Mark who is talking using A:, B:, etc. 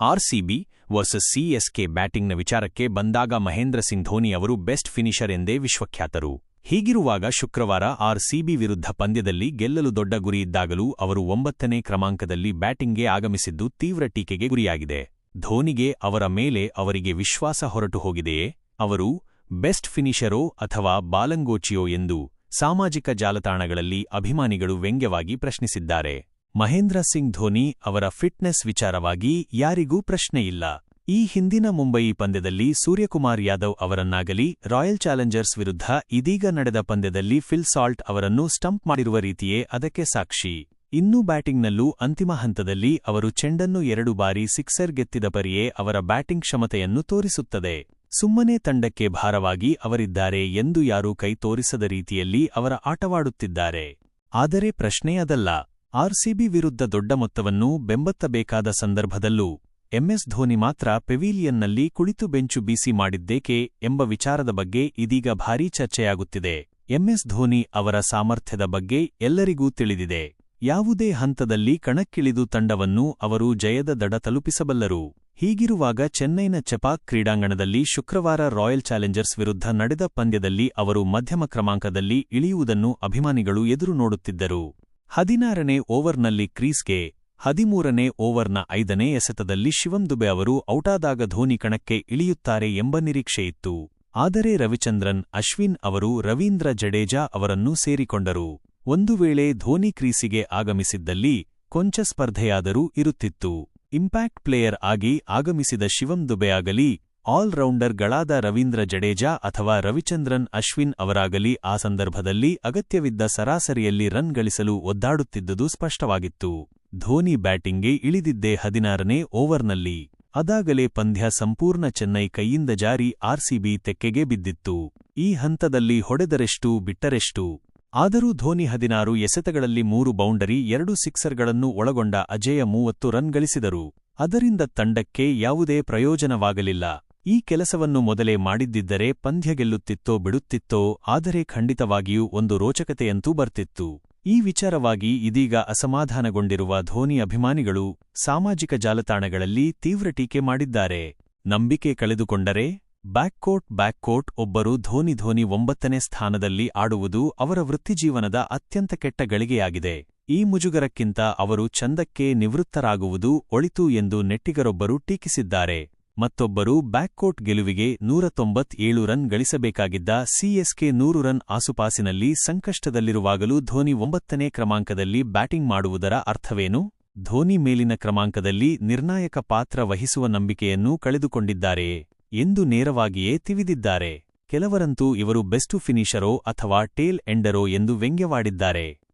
A: RCB versus CSK ಬ್ಯಾಟಿಂಗ್ನ ವಿಚಾರಕ್ಕೆ ಬಂದಾಗ ಮಹೇಂದ್ರ ಸಿಂಗ್ ಧೋನಿ ಅವರು ಬೆಸ್ಟ್ ಫಿನಿಷರ್ ಎಂದೇ ವಿಶ್ವಖ್ಯಾತರು. ಹೀಗಿರುವಾಗ ಶುಕ್ರವಾರ ಆರ್ಸಿಬಿ ವಿರುದ್ಧ ಪಂದ್ಯದಲ್ಲಿ ಗೆಲ್ಲಲು ದೊಡ್ಡ ಗುರಿಯಿದ್ದಾಗಲೂ ಅವರು ಒಂಬತ್ತನೇ ಕ್ರಮಾಂಕದಲ್ಲಿ ಬ್ಯಾಟಿಂಗ್ಗೆ ಆಗಮಿಸಿದ್ದು ತೀವ್ರ ಟೀಕೆಗೆ ಗುರಿಯಾಗಿದೆ. ಧೋನಿಗೆ ಅವರ ಮೇಲೆ ಅವರಿಗೆ ವಿಶ್ವಾಸ ಹೊರಟು ಹೋಗಿದೆಯೇ? ಅವರು ಬೆಸ್ಟ್ ಫಿನಿಷರೋ ಅಥವಾ ಬಾಲಂಗೋಚಿಯೋ ಎಂದು ಸಾಮಾಜಿಕ ಜಾಲತಾಣಗಳಲ್ಲಿ ಅಭಿಮಾನಿಗಳು ವ್ಯಂಗ್ಯವಾಗಿ ಪ್ರಶ್ನಿಸಿದ್ದಾರೆ. ಮಹೇಂದ್ರ ಸಿಂಗ್ ಧೋನಿ ಅವರ ಫಿಟ್ನೆಸ್ ವಿಚಾರವಾಗಿ ಯಾರಿಗೂ ಪ್ರಶ್ನೆಯಿಲ್ಲ ಈ ಹಿಂದಿನ ಮುಂಬಯಿ ಪಂದ್ಯದಲ್ಲಿ ಸೂರ್ಯಕುಮಾರ್ ಯಾದವ್ ಅವರನ್ನಾಗಲಿ, ರಾಯಲ್ ಚಾಲೆಂಜರ್ಸ್ ವಿರುದ್ಧ ಇದೀಗ ನಡೆದ ಪಂದ್ಯದಲ್ಲಿ ಫಿಲ್ ಸಾಲ್ಟ್ ಅವರನ್ನು ಸ್ಟಂಪ್ ಮಾಡಿರುವ ರೀತಿಯೇ ಅದಕ್ಕೆ ಸಾಕ್ಷಿ. ಇನ್ನೂ ಬ್ಯಾಟಿಂಗ್ನಲ್ಲೂ ಅಂತಿಮ ಹಂತದಲ್ಲಿ ಅವರು ಚೆಂಡನ್ನು ಎರಡು ಬಾರಿ ಸಿಕ್ಸರ್ ಗೆತ್ತಿದ ಪರಿಯೇ ಅವರ ಬ್ಯಾಟಿಂಗ್ ಕ್ಷಮತೆಯನ್ನು ತೋರಿಸುತ್ತದೆ. ಸುಮ್ಮನೆ ತಂಡಕ್ಕೆ ಭಾರವಾಗಿ ಅವರಿದ್ದಾರೆ ಎಂದು ಯಾರೂ ಕೈ ತೋರಿಸದ ರೀತಿಯಲ್ಲಿ ಅವರ ಆಟವಾಡುತ್ತಿದ್ದಾರೆ. ಆದರೆ ಪ್ರಶ್ನೆ ಅದಲ್ಲ. ಆರ್ಸಿಬಿ ವಿರುದ್ಧ ದೊಡ್ಡ ಮೊತ್ತವನ್ನು ಬೆಂಬತ್ತಬೇಕಾದ ಸಂದರ್ಭದಲ್ಲೂ ಎಂಎಸ್ ಧೋನಿ ಮಾತ್ರ ಪೆವಿಲಿಯನ್ನಲ್ಲಿ ಕುಳಿತು ಬೆಂಚು ಬೀಸಿ ಮಾಡಿದ್ದೇಕೆ ಎಂಬ ವಿಚಾರದ ಬಗ್ಗೆ ಇದೀಗ ಭಾರೀ ಚರ್ಚೆಯಾಗುತ್ತಿದೆ. ಎಂಎಸ್ ಧೋನಿ ಅವರ ಸಾಮರ್ಥ್ಯದ ಬಗ್ಗೆ ಎಲ್ಲರಿಗೂ ತಿಳಿದಿದೆ. ಯಾವುದೇ ಹಂತದಲ್ಲಿ ಕಣಕ್ಕಿಳಿದು ತಂಡವನ್ನು ಅವರು ಜಯದ ದಡ ತಲುಪಿಸಬಲ್ಲರು. ಹೀಗಿರುವಾಗ ಚೆನ್ನೈನ ಚೆಪಾಕ್ ಕ್ರೀಡಾಂಗಣದಲ್ಲಿ ಶುಕ್ರವಾರ ರಾಯಲ್ ಚಾಲೆಂಜರ್ಸ್ ವಿರುದ್ಧ ನಡೆದ ಪಂದ್ಯದಲ್ಲಿ ಅವರು ಮಧ್ಯಮ ಕ್ರಮಾಂಕದಲ್ಲಿ ಇಳಿಯುವುದನ್ನು ಅಭಿಮಾನಿಗಳು ಎದುರು ನೋಡುತ್ತಿದ್ದರು. ಹದಿನಾರನೇ ಓವರ್ನಲ್ಲಿ ಕ್ರೀಸ್ಗೆ ಹದಿಮೂರನೇ ಓವರ್ನ ಐದನೇ ಎಸೆತದಲ್ಲಿ ಶಿವಂ ದುಬೆ ಅವರು ಔಟಾದಾಗ ಧೋನಿ ಕಣಕ್ಕೆ ಇಳಿಯುತ್ತಾರೆ ಎಂಬ ನಿರೀಕ್ಷೆಯಿತ್ತು ಆದರೆ ರವಿಚಂದ್ರನ್, ಅಶ್ವಿನ್ ಅವರು ರವೀಂದ್ರ ಜಡೇಜಾ ಅವರನ್ನು ಸೇರಿಕೊಂಡರು. ಒಂದು ವೇಳೆ ಧೋನಿ ಕ್ರೀಸಿಗೆ ಆಗಮಿಸಿದ್ದಲ್ಲಿ ಕೊಂಚ ಸ್ಪರ್ಧೆಯಾದರೂ ಇರುತ್ತಿತ್ತು. ಇಂಪ್ಯಾಕ್ಟ್ ಪ್ಲೇಯರ್ ಆಗಿ ಆಗಮಿಸಿದ ಶಿವಂ ದುಬೆಯಾಗಲಿ ಆಲ್ರೌಂಡರ್ಗಳಾದ ರವೀಂದ್ರ ಜಡೇಜಾ ಅಥವಾ ರವಿಚಂದ್ರನ್ ಅಶ್ವಿನ್ ಅವರಾಗಲಿ ಆ ಸಂದರ್ಭದಲ್ಲಿ ಅಗತ್ಯವಿದ್ದ ಸರಾಸರಿಯಲ್ಲಿ ರನ್ ಗಳಿಸಲು ಒದ್ದಾಡುತ್ತಿದ್ದುದು ಸ್ಪಷ್ಟವಾಗಿತ್ತು. ಧೋನಿ ಬ್ಯಾಟಿಂಗ್ಗೆ ಇಳಿದಿದ್ದೇ ಹದಿನಾರನೇ ಓವರ್ನಲ್ಲಿ. ಅದಾಗಲೇ ಪಂದ್ಯ ಸಂಪೂರ್ಣ ಚೆನ್ನೈ ಕೈಯಿಂದ ಜಾರಿ ಆರ್ಸಿಬಿ ತೆಕ್ಕೆಗೆ ಬಿದ್ದಿತ್ತು. ಈ ಹಂತದಲ್ಲಿ ಹೊಡೆದರೆಷ್ಟು ಬಿಟ್ಟರೆಷ್ಟು. ಆದರೂ ಧೋನಿ ಹದಿನಾರು ಎಸೆತಗಳಲ್ಲಿ ಮೂರು ಬೌಂಡರಿ, ಎರಡು ಸಿಕ್ಸರ್ಗಳನ್ನು ಒಳಗೊಂಡ ಅಜೇಯ ಮೂವತ್ತು ರನ್ ಗಳಿಸಿದರು. ಅದರಿಂದ ತಂಡಕ್ಕೆ ಯಾವುದೇ ಪ್ರಯೋಜನವಾಗಲಿಲ್ಲ. ಈ ಕೆಲಸವನ್ನು ಮೊದಲೇ ಮಾಡಿದ್ದಿದ್ದರೆ ಪಂದ್ಯ ಗೆಲ್ಲುತ್ತಿತ್ತೋ ಬಿಡುತ್ತಿತ್ತೋ, ಆದರೆ ಖಂಡಿತವಾಗಿಯೂ ಒಂದು ರೋಚಕತೆಯಂತೂ ಬರ್ತಿತ್ತು. ಈ ವಿಚಾರವಾಗಿ ಇದೀಗ ಅಸಮಾಧಾನಗೊಂಡಿರುವ ಧೋನಿ ಅಭಿಮಾನಿಗಳು ಸಾಮಾಜಿಕ ಜಾಲತಾಣಗಳಲ್ಲಿ ತೀವ್ರ ಟೀಕೆ ಮಾಡಿದ್ದಾರೆ. ನಂಬಿಕೆ ಕಳೆದುಕೊಂಡರೆ ಬ್ಯಾಕ್ಕೋಟ್ ಬ್ಯಾಕ್ಕೋಟ್ ಒಬ್ಬರು ಧೋನಿ ಧೋನಿ ಒಂಬತ್ತನೇ ಸ್ಥಾನದಲ್ಲಿ ಆಡುವುದು ಅವರ ವೃತ್ತಿಜೀವನದ ಅತ್ಯಂತ ಕೆಟ್ಟ ಗಳಿಗೆಯಾಗಿದೆ. ಈ ಮುಜುಗರಕ್ಕಿಂತ ಅವರು ಚಂದಕ್ಕೆ ನಿವೃತ್ತರಾಗುವುದು ಒಳಿತು ಎಂದು ನೆಟ್ಟಿಗರೊಬ್ಬರು ಟೀಕಿಸಿದ್ದಾರೆ. ಮತ್ತೊಬ್ಬರು ಬ್ಯಾಕ್ಕೋಟ್ ಗೆಲುವಿಗೆ ನೂರ ತೊಂಬತ್ತೇಳು ರನ್ ಗಳಿಸಬೇಕಾಗಿದ್ದ ಸಿಎಸ್ಕೆ ನೂರು ರನ್ ಆಸುಪಾಸಿನಲ್ಲಿ ಸಂಕಷ್ಟದಲ್ಲಿರುವಾಗಲೂ ಧೋನಿ ಒಂಬತ್ತನೇ ಕ್ರಮಾಂಕದಲ್ಲಿ ಬ್ಯಾಟಿಂಗ್ ಮಾಡುವುದರ ಅರ್ಥವೇನು? ಧೋನಿ ಮೇಲಿನ ಕ್ರಮಾಂಕದಲ್ಲಿ ನಿರ್ಣಾಯಕ ಪಾತ್ರ ವಹಿಸುವ ನಂಬಿಕೆಯನ್ನು ಕಳೆದುಕೊಂಡಿದ್ದಾರೆಯೇ ಎಂದು ನೇರವಾಗಿಯೇ ತಿವಿದಿದ್ದಾರೆ ಕೆಲವರಂತೂ ಇವರು ಬೆಸ್ಟು ಫಿನಿಷರೋ ಅಥವಾ ಟೇಲ್ ಎಂಡರೋ ಎಂದು ವ್ಯಂಗ್ಯವಾಡಿದ್ದಾರೆ.